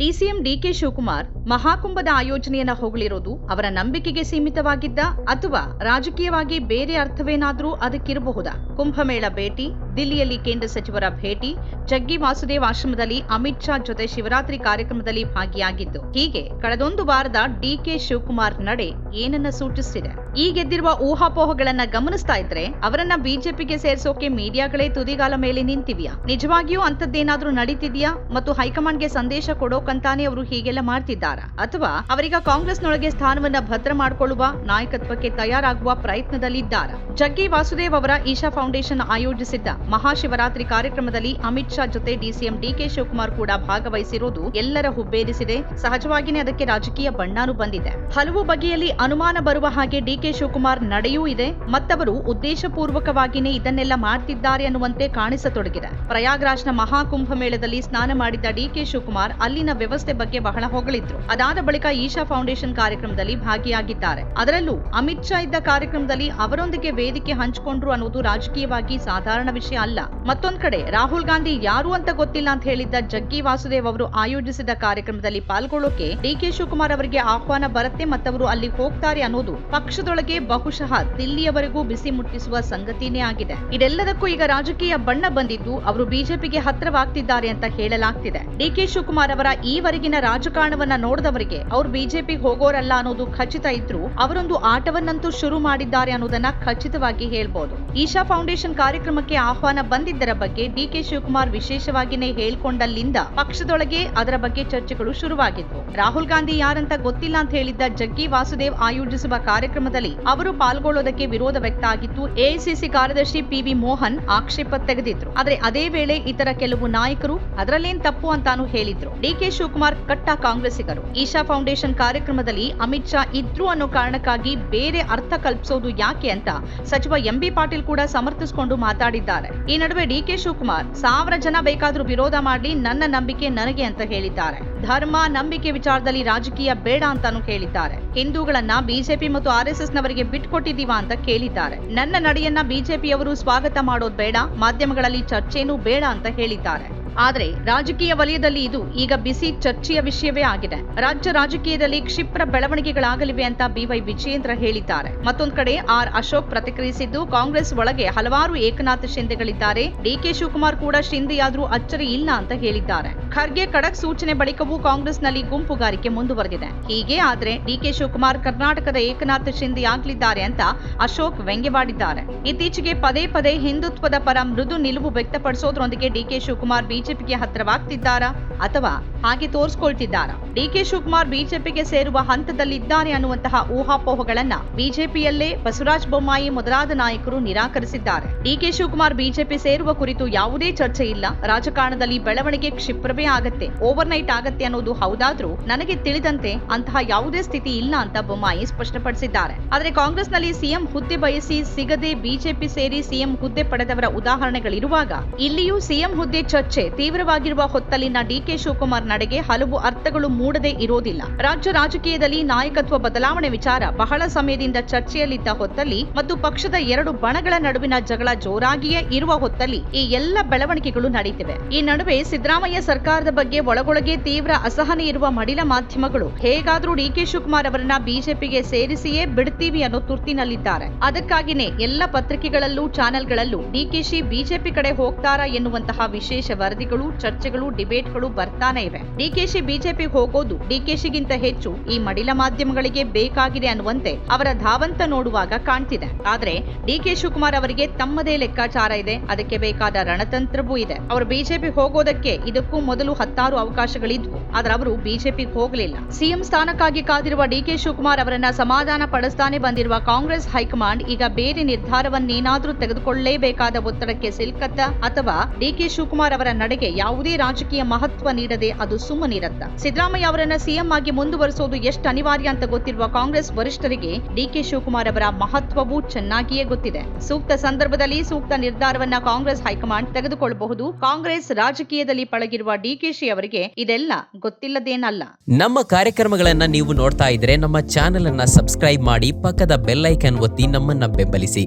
DCM DK Shivakumar ಮಹಾಕುಂಭದ ಆಯೋಜನೆಯನ್ನ ಹೊಗಳಿರೋದು ಅವರ ನಂಬಿಕೆಗೆ ಸೀಮಿತವಾಗಿದ್ದ ಅಥವಾ ರಾಜಕೀಯವಾಗಿ ಬೇರೆ ಅರ್ಥವೇನಾದರೂ ಅದಕ್ಕಿರಬಹುದಾ? ಕುಂಭಮೇಳ ಭೇಟಿ ದಿಲ್ಲಿಯಲ್ಲಿ ಕೇಂದ್ರ ಸಚಿವರ ಭೇಟಿ, ಜಗ್ಗಿ ವಾಸುದೇವ್ ಆಶ್ರಮದಲ್ಲಿ ಅಮಿತ್ ಶಾ ಜೊತೆ ಶಿವರಾತ್ರಿ ಕಾರ್ಯಕ್ರಮದಲ್ಲಿ ಭಾಗಿಯಾಗಿದ್ದು, ಹೀಗೆ ಕಳೆದೊಂದು ವಾರದ ಡಿಕೆ ಶಿವಕುಮಾರ್ ನಡೆ ಏನನ್ನ ಸೂಚಿಸಿದೆ ಈ ಗೆದ್ದಿರುವ ಊಹಾಪೋಹಗಳನ್ನ ಗಮನಿಸ್ತಾ ಇದ್ರೆ, ಅವರನ್ನ ಬಿಜೆಪಿಗೆ ಸೇರಿಸೋಕೆ ಮೀಡಿಯಾಗಳೇ ತುದಿಗಾಲ ಮೇಲೆ ನಿಂತಿವ್ಯಾ? ನಿಜವಾಗಿಯೂ ಅಂತದ್ದೇನಾದ್ರೂ ನಡೀತಿದ್ಯಾ? ಮತ್ತು ಹೈಕಮಾಂಡ್ಗೆ ಸಂದೇಶ ಕೊಡೋಕಂತಾನೆ ಅವರು ಹೀಗೆಲ್ಲ ಮಾಡ್ತಿದ್ದಾರಾ? ಅಥವಾ ಅವರೀಗ ಕಾಂಗ್ರೆಸ್ನೊಳಗೆ ಸ್ಥಾನವನ್ನ ಭದ್ರ ಮಾಡಿಕೊಳ್ಳುವ ನಾಯಕತ್ವಕ್ಕೆ ತಯಾರಾಗುವ ಪ್ರಯತ್ನದಲ್ಲಿದ್ದಾರಾ? ಜಗ್ಗಿ ವಾಸುದೇವ್ ಅವರ ಈಶಾ ಫೌಂಡೇಶನ್ ಆಯೋಜಿಸಿದ್ದ ಮಹಾಶಿವರಾತ್ರಿ ಕಾರ್ಯಕ್ರಮದಲ್ಲಿ ಅಮಿತ್ ಶಾ ಜೊತೆ ಡಿಸಿಎಂ ಡಿಕೆ ಶಿವಕುಮಾರ್ ಕೂಡ ಭಾಗವಹಿಸಿರುವುದು ಎಲ್ಲರ ಹುಬ್ಬೇರಿಸಿದೆ. ಸಹಜವಾಗಿಯೇ ಅದಕ್ಕೆ ರಾಜಕೀಯ ಬಣ್ಣಾನು ಬಂದಿದೆ. ಹಲವು ಬಗೆಯಲ್ಲಿ ಅನುಮಾನ ಬರುವ ಹಾಗೆ ಡಿಕೆ ಶಿವಕುಮಾರ್ ನಡೆಯೂ ಇದೆ. ಮತ್ತವರು ಉದ್ದೇಶಪೂರ್ವಕವಾಗಿಯೇ ಇದನ್ನೆಲ್ಲ ಮಾಡ್ತಿದ್ದಾರೆ ಅನ್ನುವಂತೆ ಕಾಣಿಸತೊಡಗಿದೆ. ಪ್ರಯಾಗ್ರಾಜ್ನ ಮಹಾಕುಂಭ ಮೇಳದಲ್ಲಿ ಸ್ನಾನ ಮಾಡಿದ್ದ ಡಿಕೆ ಶಿವಕುಮಾರ್ ಅಲ್ಲಿನ ವ್ಯವಸ್ಥೆ ಬಗ್ಗೆ ಬಹಳ ಹೊಗಳಿದ್ರು. ಅದಾದ ಬಳಿಕ ಈಶಾ ಫೌಂಡೇಶನ್ ಕಾರ್ಯಕ್ರಮದಲ್ಲಿ ಭಾಗಿಯಾಗಿದ್ದಾರೆ. ಅದರಲ್ಲೂ ಅಮಿತ್ ಶಾ ಇದ್ದ ಕಾರ್ಯಕ್ರಮದಲ್ಲಿ ಅವರೊಂದಿಗೆ ವೇದಿಕೆ ಹಂಚಿಕೊಂಡ್ರು ಅನ್ನೋದು ರಾಜಕೀಯವಾಗಿ ಸಾಧಾರಣ ವಿಷಯ. ಅಲ್ಲ. ಮತ್ತೊಂದ್ ಕಡೆ, ರಾಹುಲ್ ಗಾಂಧಿ ಯಾರು ಅಂತ ಗೊತ್ತಿಲ್ಲ ಅಂತ ಹೇಳಿದ್ದ ಜಗ್ಗಿ ವಾಸುದೇವ್ ಅವರು ಆಯೋಜಿಸಿದ ಕಾರ್ಯಕ್ರಮದಲ್ಲಿ ಪಾಲ್ಗೊಳ್ಳೋಕೆ ಡಿಕೆ ಶಿವಕುಮಾರ್ ಅವರಿಗೆ ಆಹ್ವಾನ ಬರುತ್ತೆ ಮತ್ತವರು ಅಲ್ಲಿ ಹೋಗ್ತಾರೆ ಅನ್ನೋದು ಪಕ್ಷದೊಳಗೆ ಬಹುಶಃ ದಿಲ್ಲಿಯವರೆಗೂ ಬಿಸಿ ಮುಟ್ಟಿಸುವ ಸಂಗತಿನೇ ಆಗಿದೆ. ಇದೆಲ್ಲದಕ್ಕೂ ಈಗ ರಾಜಕೀಯ ಬಣ್ಣ ಬಂದಿದ್ದು ಅವರು ಬಿಜೆಪಿಗೆ ಹತ್ರವಾಗ್ತಿದ್ದಾರೆ ಅಂತ ಹೇಳಲಾಗ್ತಿದೆ. ಡಿಕೆ ಶಿವಕುಮಾರ್ ಅವರ ಈವರೆಗಿನ ರಾಜಕಾರಣವನ್ನ ನೋಡಿದವರಿಗೆ ಅವ್ರು ಬಿಜೆಪಿಗೆ ಹೋಗೋರಲ್ಲ ಅನ್ನೋದು ಖಚಿತ ಇದ್ರು ಅವರೊಂದು ಆಟವನ್ನಂತೂ ಶುರು ಮಾಡಿದ್ದಾರೆ ಅನ್ನೋದನ್ನ ಖಚಿತವಾಗಿ ಹೇಳ್ಬೋದು. ಈಶಾ ಫೌಂಡೇಶನ್ ಕಾರ್ಯಕ್ರಮಕ್ಕೆ ಆಹ್ವಾನ ಬಂದಿದ್ದರ ಬಗ್ಗೆ ಡಿಕೆ ಶಿವಕುಮಾರ್ ವಿಶೇಷವಾಗಿನೇ ಹೇಳ್ಕೊಂಡಲ್ಲಿಂದ ಪಕ್ಷದೊಳಗೆ ಅದರ ಬಗ್ಗೆ ಚರ್ಚೆಗಳು ಶುರುವಾಗಿದ್ವು. ರಾಹುಲ್ ಗಾಂಧಿ ಯಾರಂತ ಗೊತ್ತಿಲ್ಲ ಅಂತ ಹೇಳಿದ್ದ ಜಗ್ಗಿ ವಾಸುದೇವ್ ಆಯೋಜಿಸುವ ಕಾರ್ಯಕ್ರಮದಲ್ಲಿ ಅವರು ಪಾಲ್ಗೊಳ್ಳೋದಕ್ಕೆ ವಿರೋಧ ವ್ಯಕ್ತ ಆಗಿತ್ತು ಎಐಸಿಸಿ ಕಾರ್ಯದರ್ಶಿ ಪಿವಿ ಮೋಹನ್ ಆಕ್ಷೇಪ ತೆಗೆದಿದ್ರು. ಆದ್ರೆ ಅದೇ ವೇಳೆ ಇತರ ಕೆಲವು ನಾಯಕರು ಅದರಲ್ಲೇನ್ ತಪ್ಪು ಅಂತಾನು ಹೇಳಿದ್ರು. ಡಿಕೆ ಶಿವಕುಮಾರ್ ಕಟ್ಟ ಕಾಂಗ್ರೆಸ್ಸಿಗರು. ಈಶಾ ಫೌಂಡೇಶನ್ ಕಾರ್ಯಕ್ರಮದಲ್ಲಿ ಅಮಿತ್ ಶಾ ಇದ್ರು ಅನ್ನೋ ಕಾರಣಕ್ಕಾಗಿ ಬೇರೆ ಅರ್ಥ ಕಲ್ಪಿಸೋದು ಯಾಕೆ ಅಂತ ಸಚಿವ ಎಂಬಿ ಪಾಟೀಲ್ ಕೂಡ ಸಮರ್ಥಿಸಿಕೊಂಡು ಮಾತಾಡಿದ್ದಾರೆ. ಈ ನಡುವೆ ಡಿಕೆ ಶಿವಕುಮಾರ್, ಸಾವಿರ ಜನ ಬೇಕಾದರೂ ವಿರೋಧ ಮಾಡಲಿ, ನನ್ನ ನಂಬಿಕೆ ನನಗೆ ಅಂತ ಹೇಳಿದ್ದಾರೆ. ಧರ್ಮ, ನಂಬಿಕೆ ವಿಚಾರದಲ್ಲಿ ರಾಜಕೀಯ ಬೇಡ ಅಂತಾನು ಕೇಳಿದ್ದಾರೆ. ಹಿಂದೂಗಳನ್ನ ಬಿಜೆಪಿ ಮತ್ತು ಆರ್ಎಸ್ಎಸ್ ನವರಿಗೆ ಬಿಟ್ಕೊಟ್ಟಿದೀವಾ ಅಂತ ಕೇಳಿದ್ದಾರೆ. ನನ್ನ ನಡೆಯನ್ನ ಬಿಜೆಪಿಯವರು ಸ್ವಾಗತ ಮಾಡೋದು ಬೇಡ, ಮಾಧ್ಯಮಗಳಲ್ಲಿ ಚರ್ಚೆನೂ ಬೇಡ ಅಂತ ಹೇಳಿದ್ದಾರೆ. ಆದ್ರೆ ರಾಜಕೀಯ ವಲಯದಲ್ಲಿ ಇದು ಈಗ ಬಿಸಿ ಚರ್ಚೆಯ ವಿಷಯವೇ ಆಗಿದೆ. ರಾಜ್ಯ ರಾಜಕೀಯದಲ್ಲಿ ಕ್ಷಿಪ್ರ ಬೆಳವಣಿಗೆಗಳಾಗಲಿವೆ ಅಂತ ಬಿವೈ ವಿಜಯೇಂದ್ರ ಹೇಳಿದ್ದಾರೆ. ಮತ್ತೊಂದು ಕಡೆ ಆರ್ ಅಶೋಕ್ ಪ್ರತಿಕ್ರಿಯಿಸಿದ್ದು, ಕಾಂಗ್ರೆಸ್ ಒಳಗೆ ಹಲವಾರು ಏಕನಾಥ ಶಿಂದೆಗಳಿದ್ದಾರೆ. ಡಿಕೆ ಶಿವಕುಮಾರ್ ಕೂಡ ಶಿಂದೆಯಾದ್ರೂ ಅಚ್ಚರಿ ಇಲ್ಲ ಅಂತ ಹೇಳಿದ್ದಾರೆ. ಖರ್ಗೆ ಖಡಕ್ ಸೂಚನೆ ಬಳಿಕವೂ ಕಾಂಗ್ರೆಸ್ನಲ್ಲಿ ಗುಂಪುಗಾರಿಕೆ ಮುಂದುವರೆದಿದೆ. ಹೀಗೆ ಆದ್ರೆ ಡಿಕೆ ಶಿವಕುಮಾರ್ ಕರ್ನಾಟಕದ ಏಕನಾಥ ಶಿಂದೆಯಾಗಲಿದ್ದಾರೆ ಅಂತ ಅಶೋಕ್ ವ್ಯಂಗ್ಯವಾಡಿದ್ದಾರೆ. ಇತ್ತೀಚೆಗೆ ಪದೇ ಪದೇ ಹಿಂದುತ್ವದ ಪರ ಮೃದು ನಿಲುವು ವ್ಯಕ್ತಪಡಿಸೋದ್ರೊಂದಿಗೆ ಡಿಕೆ ಶಿವಕುಮಾರ್ ಬಿಜೆಪಿಗೆ ಹತ್ತಿರವಾಗ್ತಿದ್ದಾರಾ ಅಥವಾ ಹಾಗೆ ತೋರಿಸ್ಕೊಳ್ತಿದ್ದಾರಾ? ಡಿಕೆ ಶಿವಕುಮಾರ್ ಬಿಜೆಪಿಗೆ ಸೇರುವ ಹಂತದಲ್ಲಿದ್ದಾರೆ ಅನ್ನುವಂತಹ ಊಹಾಪೋಹಗಳನ್ನ ಬಿಜೆಪಿಯಲ್ಲೇ ಬಸವರಾಜ ಬೊಮ್ಮಾಯಿ ಮೊದಲಾದ ನಾಯಕರು ನಿರಾಕರಿಸಿದ್ದಾರೆ. ಡಿಕೆ ಶಿವಕುಮಾರ್ ಬಿಜೆಪಿ ಸೇರುವ ಕುರಿತು ಯಾವುದೇ ಚರ್ಚೆ ಇಲ್ಲ. ರಾಜಕಾರಣದಲ್ಲಿ ಬೆಳವಣಿಗೆ ಕ್ಷಿಪ್ರವೇ ಆಗತ್ತೆ. ಓವರ್ ನೈಟ್ ಆಗತ್ತೆ ಅನ್ನೋದು ಹೌದಾದ್ರೂ ನನಗೆ ತಿಳಿದಂತೆ ಅಂತಹ ಯಾವುದೇ ಸ್ಥಿತಿ ಇಲ್ಲ ಅಂತ ಬೊಮ್ಮಾಯಿ ಸ್ಪಷ್ಟಪಡಿಸಿದ್ದಾರೆ. ಆದರೆ ಕಾಂಗ್ರೆಸ್ನಲ್ಲಿ ಸಿಎಂ ಹುದ್ದೆ ಬಯಸಿ ಸಿಗದೆ ಬಿಜೆಪಿ ಸೇರಿ ಸಿಎಂ ಹುದ್ದೆ ಪಡೆದವರ ಉದಾಹರಣೆಗಳಿರುವಾಗ ಇಲ್ಲಿಯೂ ಸಿಎಂ ಹುದ್ದೆ ಚರ್ಚೆ ತೀವ್ರವಾಗಿರುವ ಹೊತ್ತಲ್ಲಿನ ಡಿಕೆ ಶಿವಕುಮಾರ್ ನಡೆಗೆ ಹಲವು ಅರ್ಥಗಳು ಮೂಡದೇ ಇರೋದಿಲ್ಲ. ರಾಜ್ಯ ರಾಜಕೀಯದಲ್ಲಿ ನಾಯಕತ್ವ ಬದಲಾವಣೆ ವಿಚಾರ ಬಹಳ ಸಮಯದಿಂದ ಚರ್ಚೆಯಲ್ಲಿದ್ದ ಹೊತ್ತಲ್ಲಿ ಮತ್ತು ಪಕ್ಷದ ಎರಡು ಬಣಗಳ ನಡುವಿನ ಜಗಳ ಜೋರಾಗಿಯೇ ಇರುವ ಹೊತ್ತಲ್ಲಿ ಈ ಎಲ್ಲ ಬೆಳವಣಿಗೆಗಳು ನಡೆಯುತ್ತಿವೆ ಈ ನಡುವೆ ಸಿದ್ದರಾಮಯ್ಯ ಸರ್ಕಾರದ ಬಗ್ಗೆ ಒಳಗೊಳಗೆ ತೀವ್ರ ಅಸಹನೆ ಇರುವ ಮಡಿಲ ಮಾಧ್ಯಮಗಳು ಹೇಗಾದರೂ ಡಿಕೆ ಶಿವಕುಮಾರ್ ಅವರನ್ನ ಬಿಜೆಪಿಗೆ ಸೇರಿಸಿಯೇ ಬಿಡ್ತೀವಿ ಅನ್ನೋ ತುರ್ತಿನಲ್ಲಿದ್ದಾರೆ. ಅದಕ್ಕಾಗಿನೇ ಎಲ್ಲ ಪತ್ರಿಕೆಗಳಲ್ಲೂ, ಚಾನೆಲ್ಗಳಲ್ಲೂ ಡಿಕೆಶಿ ಬಿಜೆಪಿ ಕಡೆ ಹೋಗ್ತಾರಾ ಎನ್ನುವಂತಹ ವಿಶೇಷ ವರದಿಗಳು ಚರ್ಚೆಗಳು, ಡಿಬೇಟ್ಗಳು ಬರ್ತಾನೆ ಇವೆ. ಡಿಕೆಶಿ ಬಿಜೆಪಿ ಹೋಗೋದು ಡಿಕೆಶಿಗಿಂತ ಹೆಚ್ಚು. ಈ ಮಡಿಲ ಮಾಧ್ಯಮಗಳಿಗೆ ಬೇಕಾಗಿದೆ ಅನ್ನುವಂತೆ ಅವರ ಧಾವಂತ ನೋಡುವಾಗ ಕಾಣ್ತಿದೆ. ಆದ್ರೆ ಡಿಕೆ ಶಿವಕುಮಾರ್ ಅವರಿಗೆ ತಮ್ಮದೇ ಲೆಕ್ಕಾಚಾರ ಇದೆ. ಅದಕ್ಕೆ ಬೇಕಾದ ರಣತಂತ್ರವೂ ಇದೆ. ಅವರು ಬಿಜೆಪಿ ಹೋಗೋದಕ್ಕೆ ಇದಕ್ಕೂ ಮೊದಲು ಹತ್ತಾರು ಅವಕಾಶಗಳಿದ್ವು. ಆದ್ರೆ ಅವರು ಬಿಜೆಪಿಗೆ ಹೋಗಲಿಲ್ಲ. ಸಿಎಂ ಸ್ಥಾನಕ್ಕಾಗಿ ಕಾದಿರುವ ಡಿಕೆ ಶಿವಕುಮಾರ್ ಅವರನ್ನ ಸಮಾಧಾನ ಪಡಿಸ್ತಾನೆ ಬಂದಿರುವ ಕಾಂಗ್ರೆಸ್ ಹೈಕಮಾಂಡ್ ಈಗ ಬೇರೆ ನಿರ್ಧಾರವನ್ನೇನಾದ್ರೂ ತೆಗೆದುಕೊಳ್ಳಲೇಬೇಕಾದ ಒತ್ತಡಕ್ಕೆ ಸಿಲ್ಕತ್ತ ಅಥವಾ ಡಿಕೆ ಶಿವಕುಮಾರ್ ಅವರ ನಡೆಗೆ ಯಾವುದೇ ರಾಜಕೀಯ ಮಹತ್ವ ನೀಡದೆ ಅದು ಸುಮ್ಮನಿರತ್ತ. ಸಿದ್ದರಾಮಯ್ಯ ಅವರನ್ನ ಸಿಎಂ ಆಗಿ ಮುಂದುವರಿಸೋದು ಎಷ್ಟು ಅನಿವಾರ್ಯ ಅಂತ ಗೊತ್ತಿರುವ ಕಾಂಗ್ರೆಸ್ ವರಿಷ್ಠರಿಗೆ ಡಿಕೆ ಶಿವಕುಮಾರ್ ಅವರ ಮಹತ್ವವೂ ಚೆನ್ನಾಗಿಯೇ ಗೊತ್ತಿದೆ. ಸೂಕ್ತ ಸಂದರ್ಭದಲ್ಲಿ ಸೂಕ್ತ ನಿರ್ಧಾರವನ್ನ ಕಾಂಗ್ರೆಸ್ ಹೈಕಮಾಂಡ್ ತೆಗೆದುಕೊಳ್ಳಬಹುದು. ಕಾಂಗ್ರೆಸ್ ರಾಜಕೀಯದಲ್ಲಿ ಪಳಗಿರುವ ಡಿಕೆಶಿ ಅವರಿಗೆ ಇದೆಲ್ಲ ಗೊತ್ತಿಲ್ಲದೇನಲ್ಲ. ನಮ್ಮ ಕಾರ್ಯಕ್ರಮಗಳನ್ನ ನೀವು ನೋಡ್ತಾ ಇದ್ರೆ ನಮ್ಮ ಚಾನೆಲ್ ಅನ್ನ ಸಬ್ಸ್ಕ್ರೈಬ್ ಮಾಡಿ ಪಕ್ಕದ ಬೆಲ್ ಐಕನ್ ಒತ್ತಿ ನಮ್ಮನ್ನ ಬೆಂಬಲಿಸಿ.